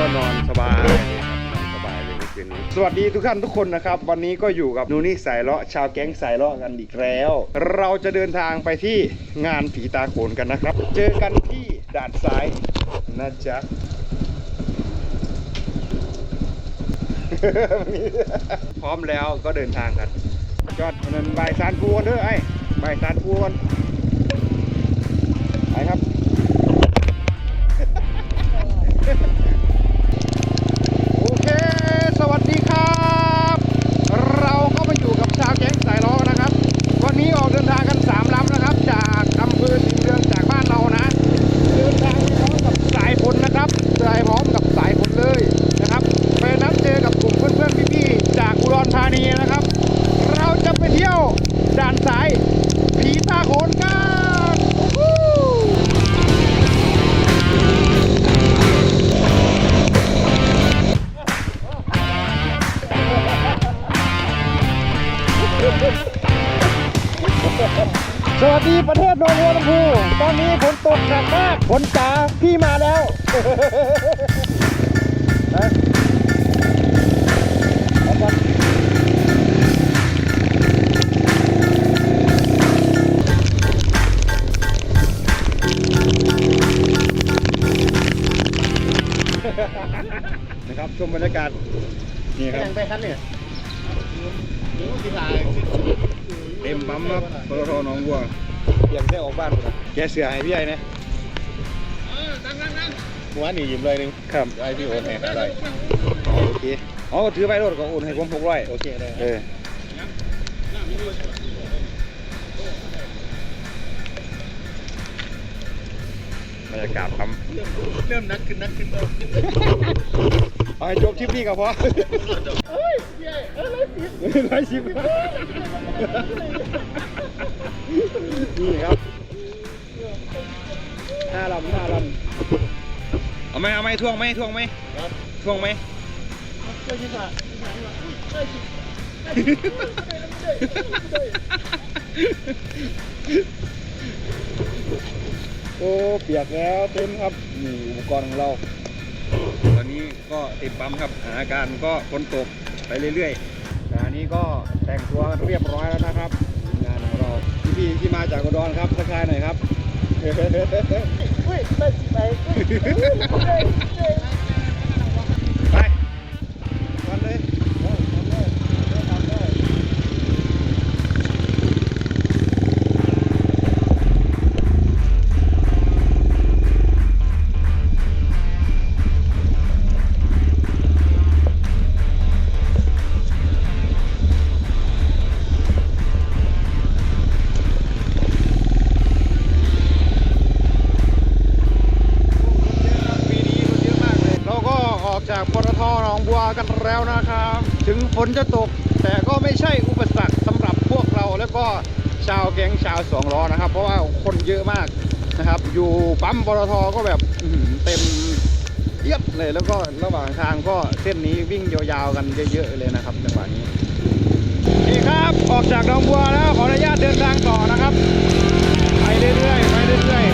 ก็นอนสบายสบายเลยเมื่อคืนนี้สวัสดีทุกท่านทุกคนนะครับ วันนี้ก็อยู่กับนูนี่สายเลาะชาวแก๊งสายเลาะกันอีกแล้ว เราจะเดินทางไปที่งานผีตาโขนกันนะครับ เจอกันที่ด่านซ้ายนะจ๊ะ พร้อมแล้วก็เดินทางกันจอดนั่นใบายสารปูกันเด้อไอ้ใบายสารปูกันไปครับ นะครับชมบรรยากาศนี่ครับไปคันเนี่ยเต็มปั๊มครับปตทหนองบัวเตรียมแค่ออกบ้านเลยแกเสือให้พี่ใหญ่นะหัวหนียิ้มเลยนึงครับไอพี่โอนแหนอะไรอ๋อโอเคอ๋อก็ถือไปรถก็โอนให้ผมหกร้อยโอเคเลยเออ บรรยากาศครับเริ่มนักขึ้นนักขึ้นเริ่มเอาให้จบทริปนี้ก็พอเฮ้ยใหญ่เออเลยผิดร้อยสิบนี่ครับห้าลำห้าลำเอาไหมเอาไหมท่วงไหมท่วงไหมครับท่วงไหมเจ้าชิบะเจ้าชิบะ โอ้เปียกแล้วเต็มครับนี่อุปกรณ์ของเราตอนนี้ก็เต็มปั๊มครับสถานการณ์ก็ฝนตกไปเรื่อยๆอันนี้ก็แต่งตัวเรียบร้อยแล้วนะครับ งานของเราพี่ๆที่มาจากอุดรครับทักทายหน่อยครับเฮ้ยได้สิไปไป องบัวกันแล้วนะครับ ถึงฝนจะตก แต่ก็ไม่ใช่อุปสรรคสำหรับพวกเราแล้วก็ชาวแก๊งชาวสองล้อนะครับ เพราะว่าคนเยอะมากนะครับ อยู่ปั๊มปตทก็แบบเต็มเอียดเลยแล้วก็ระหว่างทางก็เส้นนี้วิ่งยาวๆกันเยอะๆเลยนะครับจังหวะนี้นี่ครับออกจากหนองบัวแล้วขออนุญาตเดินทางต่อนะครับ ไปเรื่อยๆไปเรื่อยๆ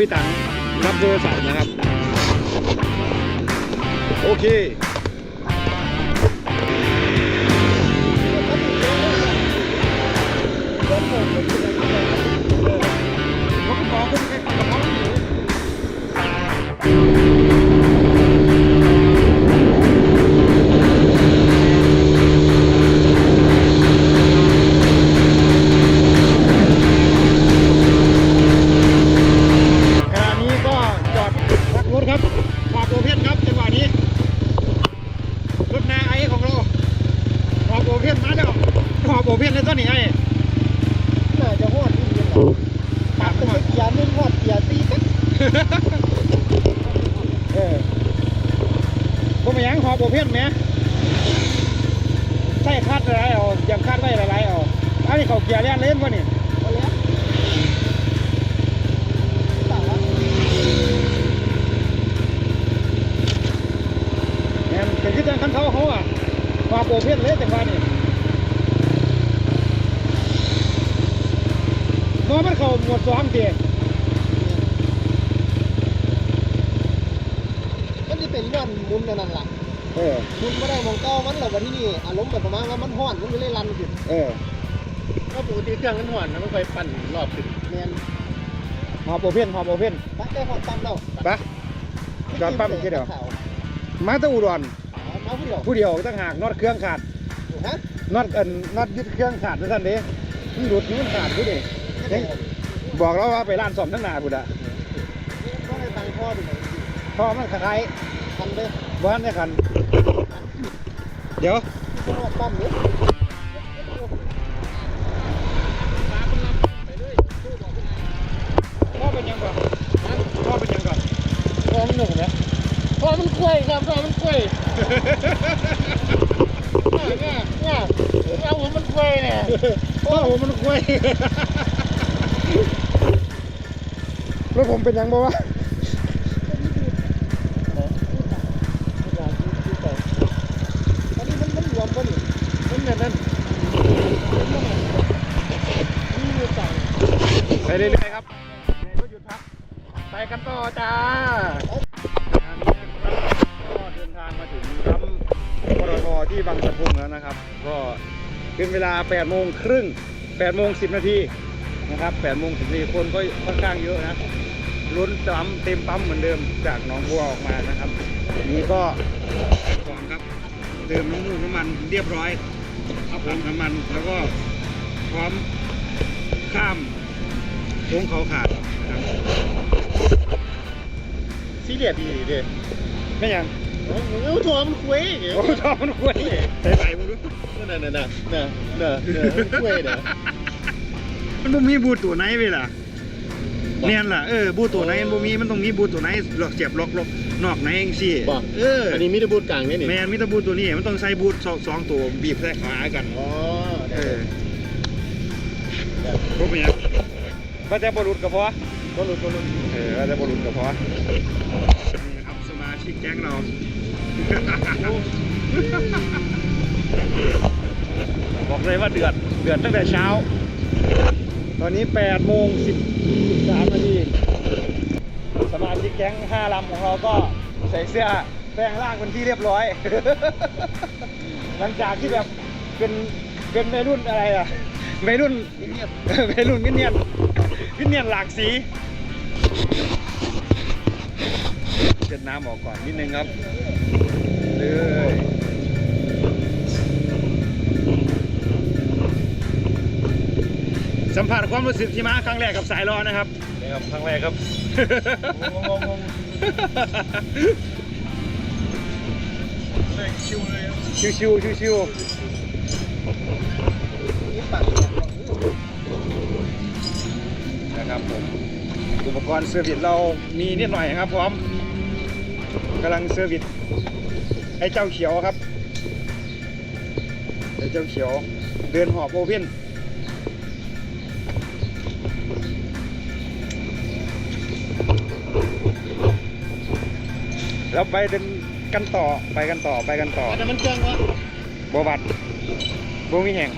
พี่ตังรับโทรศัพท์นะครับ โอเค แม่นเป็นที่จังคันเขาเขาอะหอบโอเพ่นเลยแต่ว่านี่น้องมันเขาหมวดสองเดียมันจะเป็นย้อนมุนนั่นแหละเออมุนไม่ได้มองเก้ามันหรอกวันที่นี่อารมณ์แบบประมาณว่ามันห้อนมันก็เลยรันขึ้นเออก็ปกติเครื่องมันหวนนะมันค่อยปั่นรอบขึ้นแมนหอบโอเพ่นหอบโอเพ่นปักได้หอดตั้มแล้วไปจอดปั๊มอีกทีเดียวมาแตะอุดร มาผู้เดียวผู้เดียวตั้งหากน็อตเครื่องขาดฮะน็อตเอ็นน็อตยึดเครื่องขาดด้วยท่านเด้มันหลุดนี่มันขาดผู้เดีเฮ้ยบอกแล้วว่าไปร้านซ่อมทั้งหนาบุดอะต้องให้ตังค์พ่อดูหน่อยพอมันคล้ายทันไปๆบ้านเนี่ยคันเดี๋ยวที่หอดปั๊มเนี่ย พ่อเป็นยังก่อนพ่อเป็นยังก่อน พอมันหนุ่มนะพอมันกล้วยครับพอมันกล้วยเนี่ยเนี่ยเอาหัวมันกล้วยเนี่ย พ่อผมมันควยแล้วผมเป็นยังบ่วะ ลา8โมงครึ่ง8โมง10 นาทีนะครับ8โมง10นาทีคนก็ค่อนข้างเยอะนะล้นปั๊มเต็มปั๊มเหมือนเดิมจากหนองบัวออกมานะครับ นี่ก็ก่อนครับเติมน้ำมันน้ำมันเรียบร้อยเอาผมน้ำมันแล้วก็พร้อมข้ามโค้งเขาขาดครับซีเรียสดีดิไม่ยังเอาถั่วมันกล้วยเนี่ยโอ้ชอมันคุยใส่ใส่มึงดู นั่นน่ะน่ะน่ะน่ะน่ะมันกล้วยเนี่ยมันบ่มีบูทตัวไหนเวล่ะเนียนล่ะเออบูทตัวไหนมันบ่มีมันต้องมีบูทตัวไหนหลอกเสียบล็อกล็อกนอกไหนเองสิบอกเอออันนี้มิตรบูดกลางนี่นี่แมนมิตรบูทตัวนี้มันต้องใส่บูทสองสองตัวบีบใส่ขากันอ๋อเออพวกเมียว่าแต่บอลุดก็พอบอลุดบอลุดเออว่าแต่บอลุดก็พอนี่ครับสมาชิกแก๊งเรา เลยว่าเดือด เดือดตั้งแต่เช้า ตอนนี้8โมง10 13นาทีสมาชิกแก๊ง5ลำของเราก็ใส่เสื้อแปลงร่างเป็นที่เรียบร้อย หลังจากที่แบบเป็นเป็นวัยรุ่นอะไรอะวัยรุ่นเงียบวัยรุ่นเงียบเงียบหลากสีเช็ดน้ำออกก่อนนิดนึงครับเลย สัมผัสความรู้สึกที่มาครั้งแรกกับสายรอนะครับ นี่ครับครั้งแรกครับงงงงชิวเลยชิวชิวชิวชิวนี่ปักๆนะครับผมอุปกรณ์เซอร์วิสเรามีนิดหน่อยครับพร้อมกำลังเซอร์วิสไอ้เจ้าเขียวครับไอ้เจ้าเขียวเดินหอบโอเพ่น แล้วไปเดินกันต่อไปกันต่อไปกันต่อแต่มันเครื่องวะบวัดบมีแห่ง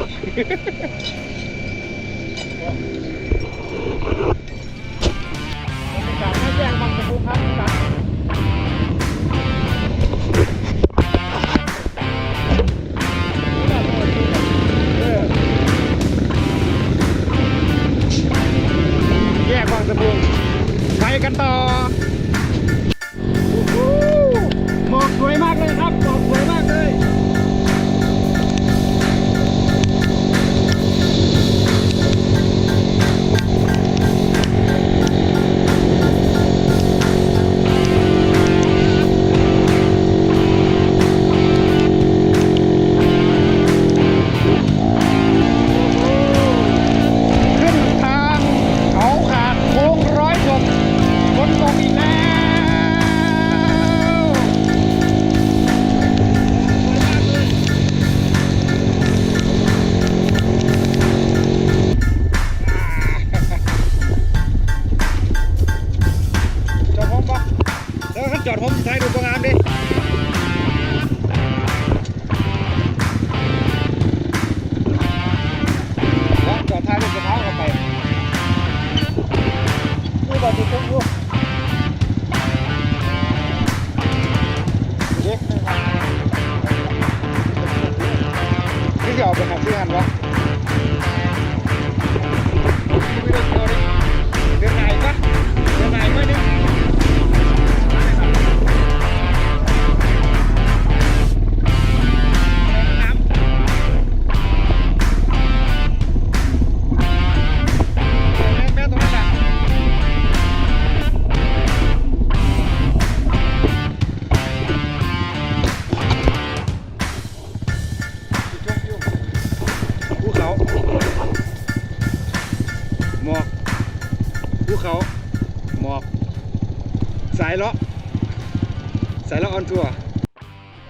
สายละออนทัวร์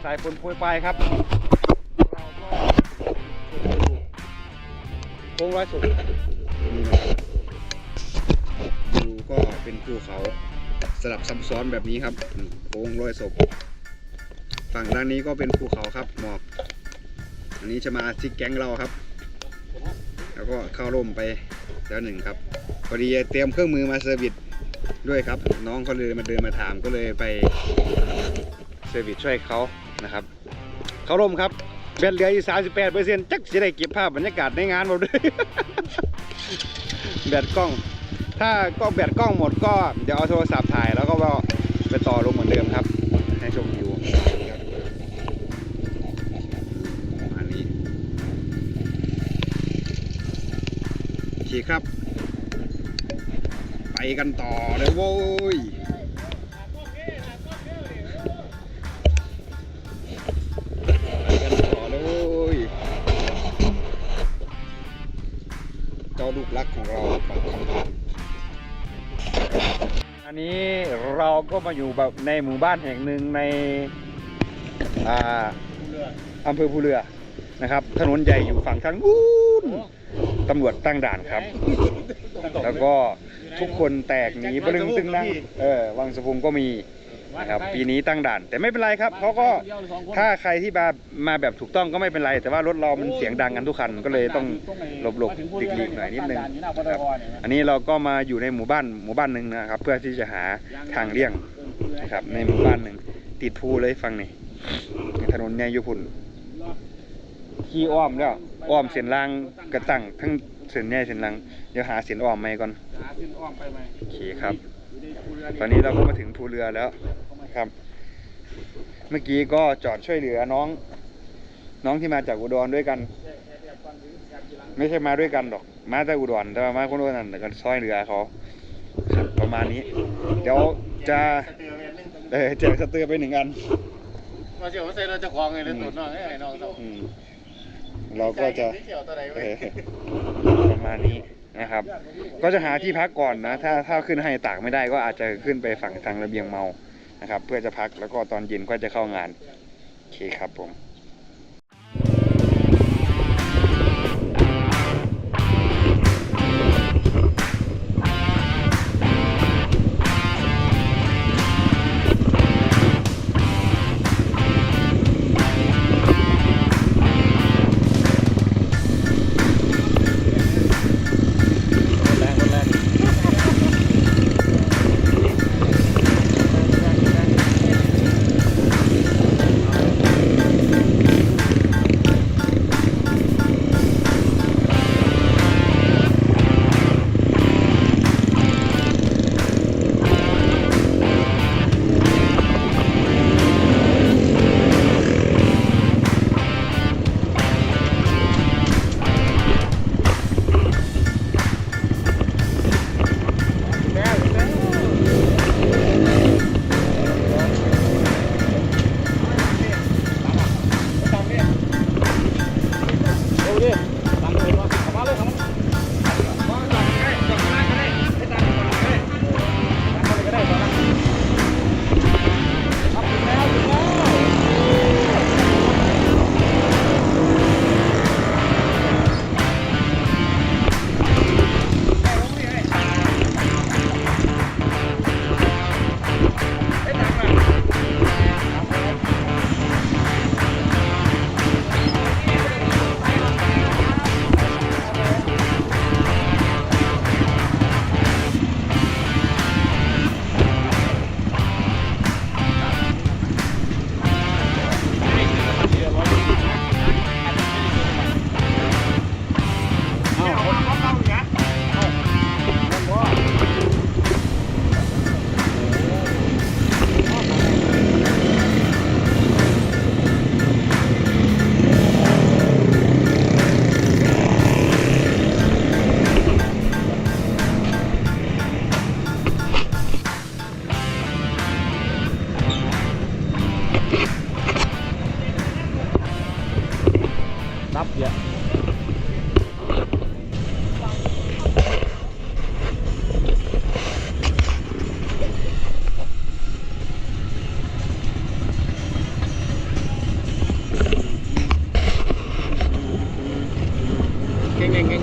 สายฝนโปรยปลายครับเราก็โค้งร้อยสุดนี่นะครับดูก็เป็นภูเขาสลับซับซ้อนแบบนี้ครับโค้งร้อยศพฝั่งด้านนี้ก็เป็นภูเขาครับหมอกอันนี้จะมาที่แก๊งเราครับ แล้วก็เข้าร่มไปแล้วหนึ่งครับพอดีเตรียมเครื่องมือมาเซอร์วิสด้วยครับ น้องเขาเลยมาเดินมาถามก็เลยไป เซอร์วิสช่วยเขานะครับเขาร่มครับแบตเหลืออยู่38เปอร์เซ็นต์จักจะได้เก็บภาพบรรยากาศในงานเราด้วยแบตกล้อง ถ้ากล้องแบตกล้องหมดก็เดี๋ยวเอาโทรศัพท์ถ่ายแล้วก็ไปต่อลงเหมือนเดิมครับ ให้ชมวิวครับประมาณนี้โอเคครับ ไปกันต่อเลยโว้ย อันนี้เราก็มาอยู่แบบในหมู่บ้านแห่งหนึ่งในอ่าอำเภอภูเรือนะครับ ถนนใหญ่อยู่ฝั่งทางนู้นตำรวจตั้งด่านครับ แล้วก็ทุกคนแตกหนีบลึงตึงนั่งเออวังสะพุงก็มีนะ ครับปีนี้ตั้งด่าน แต่ไม่เป็นไรครับเขาก็ถ้าใครที่มามาแบบถูกต้องก็ไม่เป็นไร แต่ว่ารถเรามันเสียงดังกันทุกคันก็เลยต้องหลบหลบๆหลีกๆหน่อยนิดนึงนะครับอันนี้เราก็มาอยู่ในหมู่บ้านหมู่บ้านหนึ่งนะครับ เพื่อที่จะหาทางเลี่ยงนะครับในหมู่บ้านหนึ่งติดภูเลยฟังนี่ถนนเนี่ยอยู่พุ่นขี่อ้อมแล้วอ้อมเส้นล่างกระตั้งทั้งเส้นใหญ่เส้นล่างเดี๋ยวหาเส้นอ้อมใหม่ก่อนหาขึ้นอ้อมไปไหมโอเคครับอยู่ในภูเรือ ตอนนี้เราก็มาถึงภูเรือแล้วครับ เมื่อกี้ก็จอดช่วยเหลือน้อง น้องที่มาจากอุดรด้วยกัน ไม่ใช่มาด้วยกันหรอก มาแต่อุดรแต่ว่ามาคนอุดรนั่นแต่กันซอยเหลือเขาครับประมาณนี้ เดี๋ยวจะสเตอร์เวนนึงเออแจกสเตอร์ไปหนึ่งอันมาเสียวมาใส่เราจะคลองไงเลยตุ่นน้องไอ้น้องเราอืมเราก็จะเสียวตัวไหนเอเว้ยอประมาณนี้ นะครับ ก็จะหาที่พักก่อนนะ ถ้าถ้าขึ้นให้ตากไม่ได้ก็อาจจะขึ้นไปฝั่งทางระเบียงเมานะครับ เพื่อจะพักแล้วก็ตอนเย็นก็จะเข้างานโอเคครับผม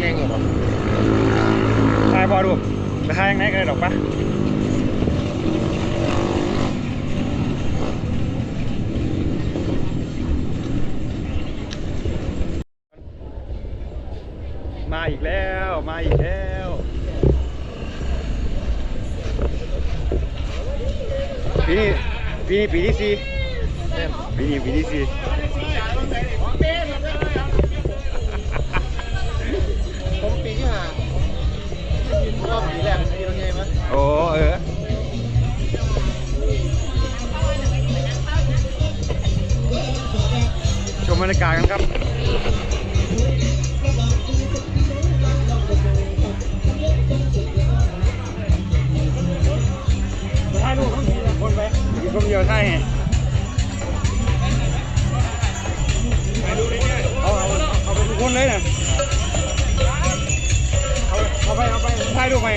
แรงๆอยู่หรอกตายพอดูไปหายังไงกันหรอกปะ ไปมีคนเดียวใช่ไงเอาเอาเอาไปทุกคนเลยนะเอาเอาไปเอาไปถ่ายรูปไป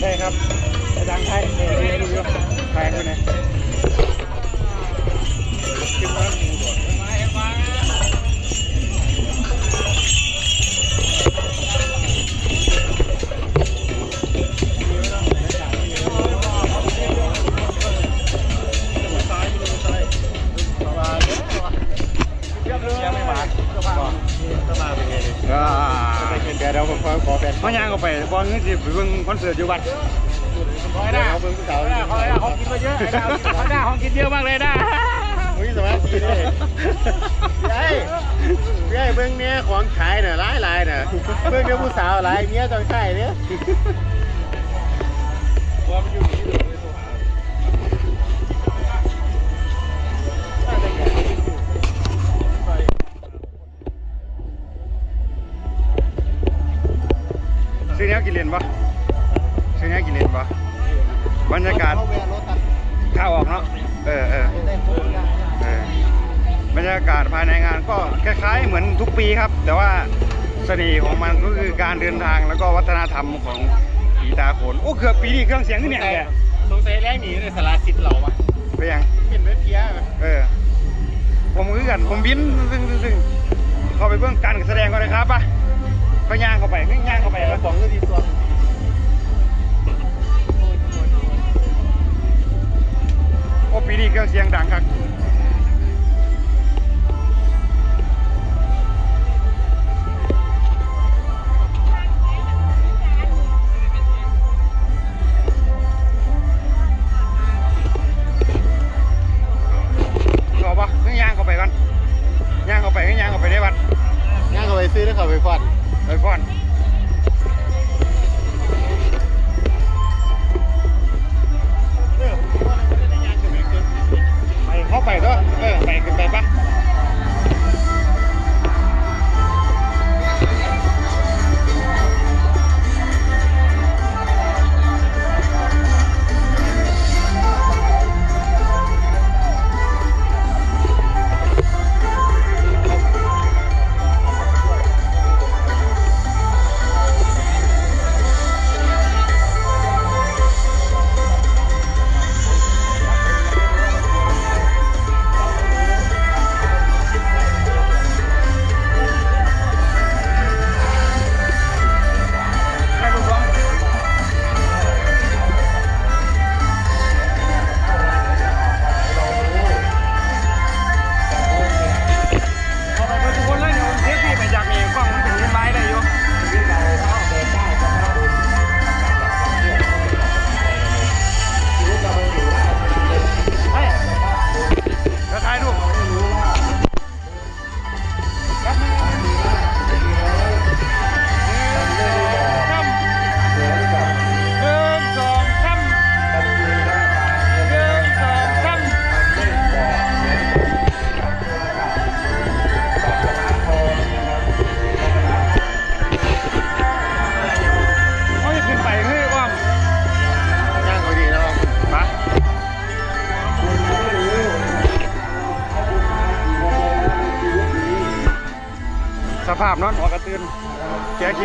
ใช่ครับอาจารย์ไทยเออเรียนรู้อยู่ไทยด้วยนะยัง เดี๋ยวเราขอขอแฟนเขาย่างเข้าไปบอลนี่สิไปเบิ่งคอนเสิร์ตอยู่วัดขอให้ได้เขาเพิ่งสาวเขาได้ของกินมาเยอะไอ้ดาวเขาได้ของกินเยอะมากเลยนะอุ้ยสมาธิเลยยายยายเบิ้งเนี้ยของขายน่ะหลายหลายน่ะเบิ้งเนี้ยผู้สาวหลายเนี้ยต้องขายเนี้ยากาศภายในงานก็คล้ายๆเหมือนทุกปีครับ แต่ว่าเสน่ห์ของมันก็คือการเดินทางแล้วก็วัฒนธรรมของผีตาโขนโอ้เครื่องปีนี้เครื่องเสียงขึ้นเนี่ยแกสงสัยแรกหนีในสาราสิทธิ์เราอะไปยังเป็นเวทเพี้ยไหมเออผมคือกันผมบินซึ่งซึ่งซึ่งเข้าไปเบื้องการแสดงก่อนเลยครับป่ะก็ย่างเข้าไปย่างเข้าไปไปแล้วบอกเรื่องดีตัวโอ้ปีนี้เครื่องเสียงดังครับ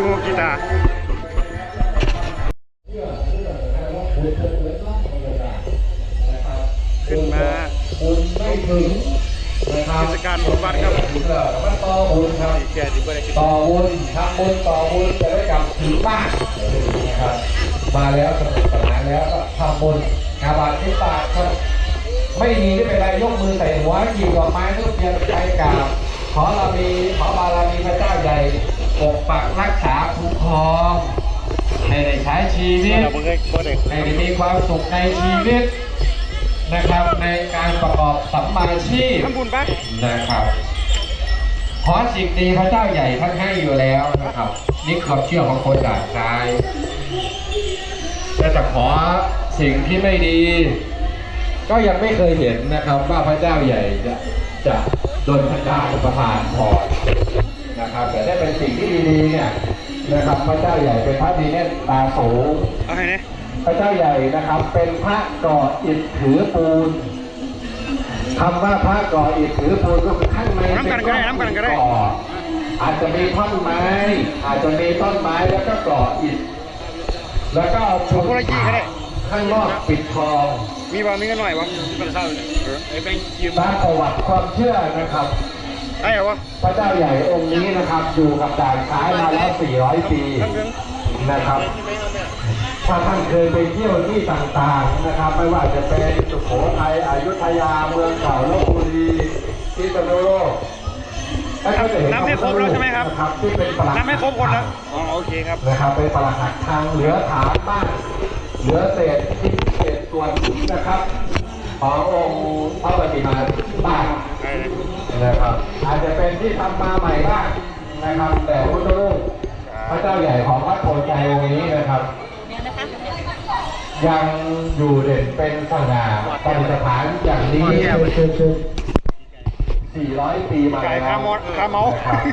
งูกีตาร์ขึ้นมาคุณไม่ถึงกิจการบุญวัดครับต่อบุญครับแกดีกว่าได้กินต่อบุญทำบุญต่อบุญจะได้กลับถึงบ้านนะครับมาแล้วสนุกสนานแล้วก็ทำบุญงาบาทที่บาทครับไม่มีไม่เป็นไรยกมือใส่หัวหยิบดอกไม้ทุกเทียนไปกราบขอเรามีขอบารมีพระเจ้าใหญ่ ปกปักรักษาคุ้มครองให้ได้ใช้ชีวิตเราเพิ่งบ่ได้ให้ได้มีความสุขในชีวิตนะครับในการประกอบสัมมาชีพทำบุญปะนะครับขอสิ่งดีพระเจ้าใหญ่ท่านให้อยู่แล้วนะครับ นี่ความเชื่อของคนด่านซ้ายแต่จะขอสิ่งที่ไม่ดี ก็ยังไม่เคยเห็นนะครับว่าพระเจ้าใหญ่จะจะโดนพระเจ้าประทานพร นะครับแต่ถ้าเป็นสิ่งที่ดีๆเนี่ยนะครับพระเจ้าใหญ่เป็นพระดีเนตรตาสูงเอาให้เนี่ยพระเจ้าใหญ่นะครับ เป็นพระก่ออิฐถือปูนคำว่าพระก่ออิฐถือปูนก็คือข้างในน้ำกันก็ได้น้ำกันก็ได้ก่ออาจจะมีท่อนไม้ อาจจะมีต้นไม้แล้วก็ก่ออิฐแล้วก็เอาชุดเอาคนละยี่ก็ได้ข้างนอกปิดทองมีบ่มีกันหน่อยวะมันเศร้าเลยเออไอ้แบงค์ยืมตามประวัติความเชื่อนะครับ ได้เหรอวะพระเจ้าใหญ่องค์นี้นะครับอยู่กับด่านซ้ายมาแล้ว 400 ปีทั้งเรื่องนะครับ ถ้าท่านเคยไปเที่ยวที่ต่างๆนะครับ ไม่ว่าจะเป็นสุโขทัยอยุธยาเมืองเก่าลบบุรีพิษณุโลกให้เขาจะเห็นนับให้ครบแล้วใช่ไหมครับนะที่เป็นปลักนับให้ครบคนแล้วอ๋อโอเคครับนะครับเป็นปลักหักทางเหลือฐานบ้างเหลือเศษที่เศษส่วนนะครับขององค์พระปฏิมาบ้างได้เลย นะครับ อาจจะเป็นที่ทำมาใหม่บ้างนะครับ แต่พุทธรูปพระเจ้าใหญ่ของวัดโพธิ์ใจองค์นี้นะครับ ยังอยู่เด่นเป็นสง่าปฏิสถานอย่างนี้400 ปีมาไก่แล้วคาเมาคาเมา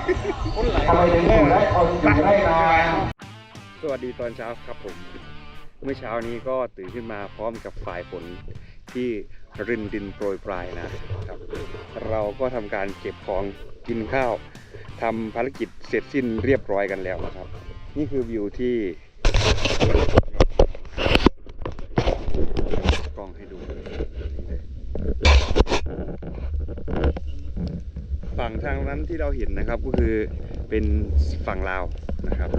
นะครับทำไมถึงอยู่ได้คนอยู่ได้นานสวัสดีตอนเช้าครับผม เมื่อเช้านี้ก็ตื่นขึ้นมาพร้อมกับฝ่ายฝนที่ รินดินโปรยปลายนะครับ เราก็ทำการเก็บของกินข้าวทำภารกิจเสร็จสิ้นเรียบร้อยกันแล้วนะครับ นี่คือวิวที่กล้องให้ดูฝั่งทางนั้นที่เราเห็นนะครับก็คือเป็นฝั่งลาวนะครับ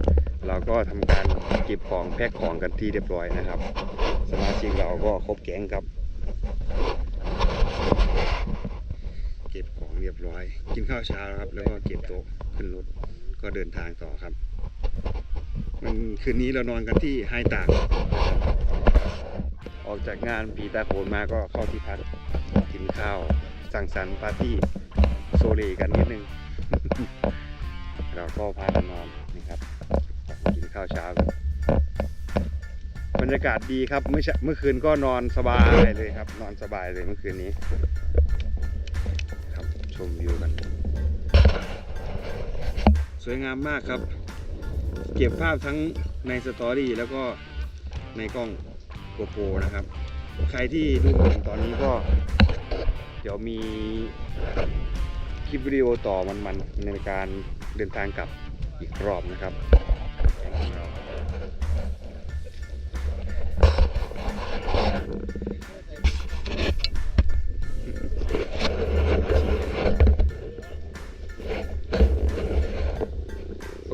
เราก็ทำการเก็บของแพ็คของกันที่เรียบร้อยนะครับ สมาชิกเราก็ครบแก๊งครับ เก็บของเร้อย กินข้าวเช้าแล้วครับ แล้วก็เก็บโต๊ะขึ้นรถก็เดินทางต่อครับ มันคืนนี้เรานอนกันที่ไฮตากออกจากงานปีตาโขนมาก็เข้าที่พักกินข้าว สั่งสรรค์ปาร์ตี้โซเลกันนิดนึง เราก็พากันนอนนะครับกินข้าวเช้ากันบรรยากาศดีครับเมื่อเมื่อคืนก็นอนสบายเลยครับ นอนสบายเลยเมื่อคืนนี้ มวิวกัน สวยงามมากครับ เก็บภาพทั้งในสตอรี่แล้วก็ในกล้องโกโปรนะครับ ใครที่ดูผมตอนนี้ก็ เดี๋ยวมีคลิปวิดีโอต่อมันๆในการเดินทางกลับอีกรอบนะครับ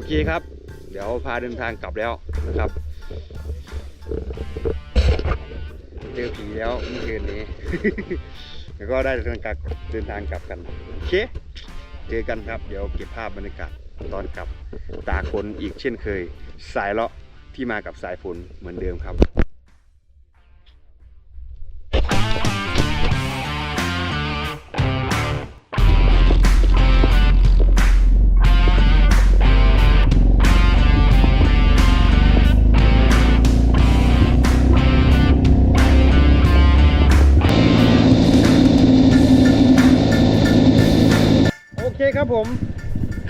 เคครับ เดี๋ยวพาเดินทางกลับแล้วนะครับ เจอผีแล้วเมื่อคืนนี้ แล้วก็ได้เดินทางกลับเดินทางกลับกันโอเคเจอกันครับ เดี๋ยวเก็บภาพบรรยากาศตอนกลับตาคนอีกเช่นเคย สายเลาะที่มากับสายฝนเหมือนเดิมครับ ครับผม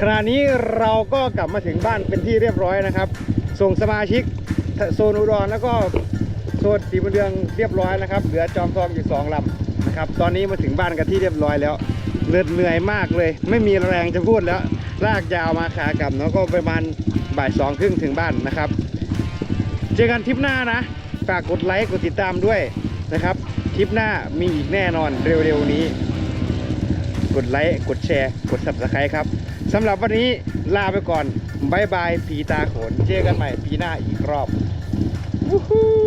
ขณะนี้เราก็กลับมาถึงบ้านเป็นที่เรียบร้อยนะครับ ส่งสมาชิกโซนอุดรแล้วก็โซนสีบุญเรืองเรียบร้อยนะครับ เหลือจอมทองอยู่สองลำนะครับ ตอนนี้มาถึงบ้านกันที่เรียบร้อยแล้วเหนื่อยเหนื่อยมากเลย ไม่มีแรงจะพูดแล้วลากยาวมาขากลับเนาะก็ประมาณบ่ายสองครึ่งถึงบ้านนะครับ เจอกันทริปหน้านะฝากกดไลค์กดติดตามด้วยนะครับทริปหน้ามีอีกแน่นอนเร็วๆนี้ กดไลค์ กดแชร์ กด subscribe ครับสำหรับวันนี้ลาไปก่อนบายบาย ผีตาโขนเจอกันใหม่ปีหน้าอีกรอบวู้